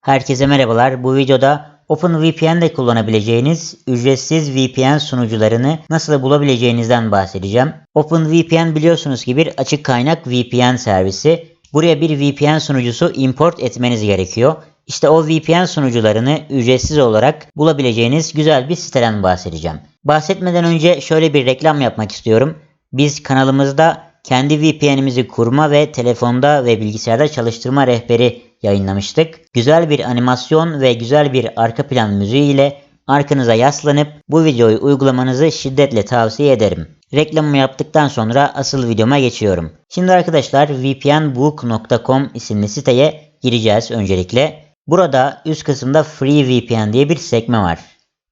Herkese merhabalar. Bu videoda OpenVPN'de kullanabileceğiniz ücretsiz VPN sunucularını nasıl bulabileceğinizden bahsedeceğim. OpenVPN biliyorsunuz ki bir açık kaynak VPN servisi. Buraya bir VPN sunucusu import etmeniz gerekiyor. İşte o VPN sunucularını ücretsiz olarak bulabileceğiniz güzel bir siteden bahsedeceğim. Bahsetmeden önce şöyle bir reklam yapmak istiyorum. Biz kanalımızda kendi VPN'imizi kurma ve telefonda ve bilgisayarda çalıştırma rehberi yayınlamıştık. Güzel bir animasyon ve güzel bir arka plan müziği ile arkanıza yaslanıp bu videoyu uygulamanızı şiddetle tavsiye ederim. Reklamımı yaptıktan sonra asıl videoma geçiyorum. Şimdi arkadaşlar vpnbook.com isimli siteye gireceğiz öncelikle. Burada üst kısımda Free VPN diye bir sekme var.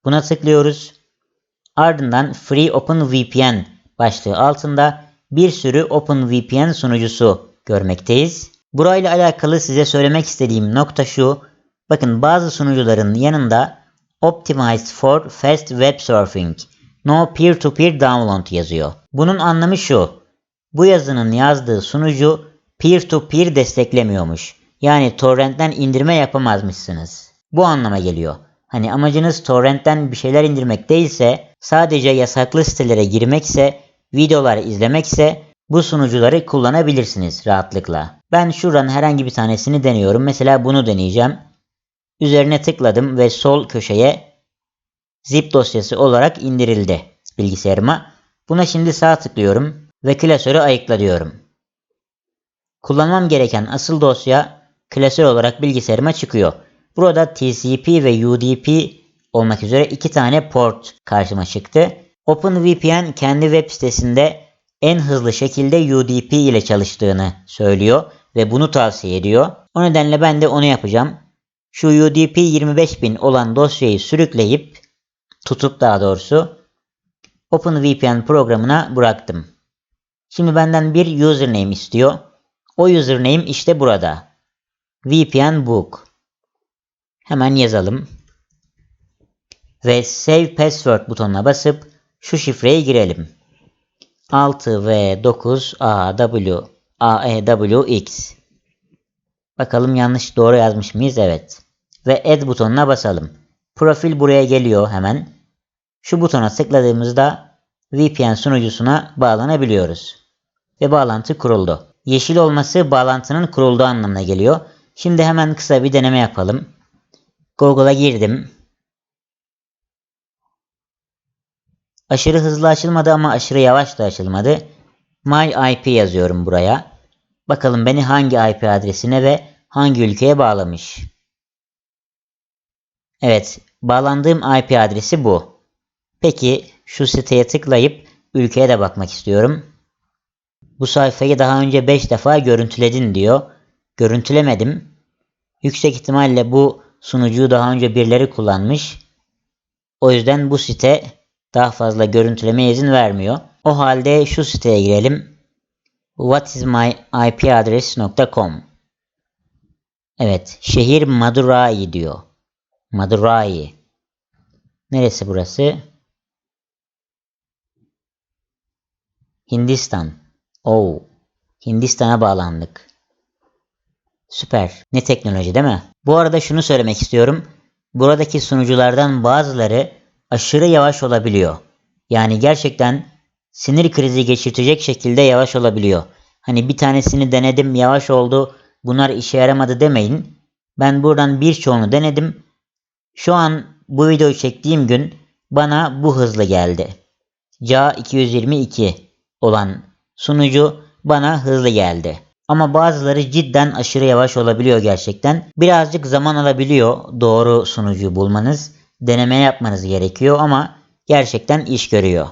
Buna tıklıyoruz. Ardından Free Open VPN başlığı altında bir sürü OpenVPN sunucusu görmekteyiz. Burayla alakalı size söylemek istediğim nokta şu. Bakın bazı sunucuların yanında Optimized for Fast Web Surfing No Peer-to-Peer Download yazıyor. Bunun anlamı şu. Bu yazının yazdığı sunucu peer-to-peer desteklemiyormuş. Yani torrentten indirme yapamazmışsınız. Bu anlama geliyor. Hani amacınız torrentten bir şeyler indirmek değilse, sadece yasaklı sitelere girmekse, videolar izlemekse bu sunucuları kullanabilirsiniz rahatlıkla. Ben şuradan herhangi bir tanesini deniyorum. Mesela bunu deneyeceğim. Üzerine tıkladım ve sol köşeye zip dosyası olarak indirildi bilgisayarıma. Buna şimdi sağ tıklıyorum ve klasörü ayıkla diyorum. Kullanmam gereken asıl dosya klasör olarak bilgisayarıma çıkıyor. Burada TCP ve UDP olmak üzere iki tane port karşıma çıktı. OpenVPN kendi web sitesinde en hızlı şekilde UDP ile çalıştığını söylüyor ve bunu tavsiye ediyor. O nedenle ben de onu yapacağım. Şu UDP 25000 olan dosyayı sürükleyip tutup daha doğrusu OpenVPN programına bıraktım. Şimdi benden bir username istiyor. O username işte burada. VPN Book. Hemen yazalım. Ve Save Password butonuna basıp şu şifreyi girelim. 6 v 9 a w a e w x. Bakalım yanlış doğru yazmış mıyız? Evet. Ve add butonuna basalım. Profil buraya geliyor hemen. Şu butona tıkladığımızda VPN sunucusuna bağlanabiliyoruz. Ve bağlantı kuruldu. Yeşil olması bağlantının kurulduğu anlamına geliyor. Şimdi hemen kısa bir deneme yapalım. Google'a girdim. Aşırı hızlı açılmadı ama aşırı yavaş da açılmadı. My IP yazıyorum buraya. Bakalım beni hangi IP adresine ve hangi ülkeye bağlamış. Evet, bağlandığım IP adresi bu. Peki şu siteye tıklayıp ülkeye de bakmak istiyorum. Bu sayfayı daha önce 5 defa görüntüledin diyor. Görüntülemedim. Yüksek ihtimalle bu sunucuyu daha önce birileri kullanmış. O yüzden bu site daha fazla görüntüleme izin vermiyor. O halde şu siteye girelim. whatismyipaddress.com Evet, şehir Madurai diyor. Madurai. Neresi burası? Hindistan. Oo. Hindistan'a bağlandık. Süper. Ne teknoloji değil mi? Bu arada şunu söylemek istiyorum. Buradaki sunuculardan bazıları aşırı yavaş olabiliyor. Yani gerçekten sinir krizi geçirtecek şekilde yavaş olabiliyor. Hani bir tanesini denedim yavaş oldu bunlar işe yaramadı demeyin. Ben buradan birçoğunu denedim. Şu an bu videoyu çektiğim gün bana bu hızlı geldi. CA 222 olan sunucu bana hızlı geldi. Ama bazıları cidden aşırı yavaş olabiliyor gerçekten. Birazcık zaman alabiliyor doğru sunucuyu bulmanız deneme yapmanız gerekiyor ama gerçekten iş görüyor.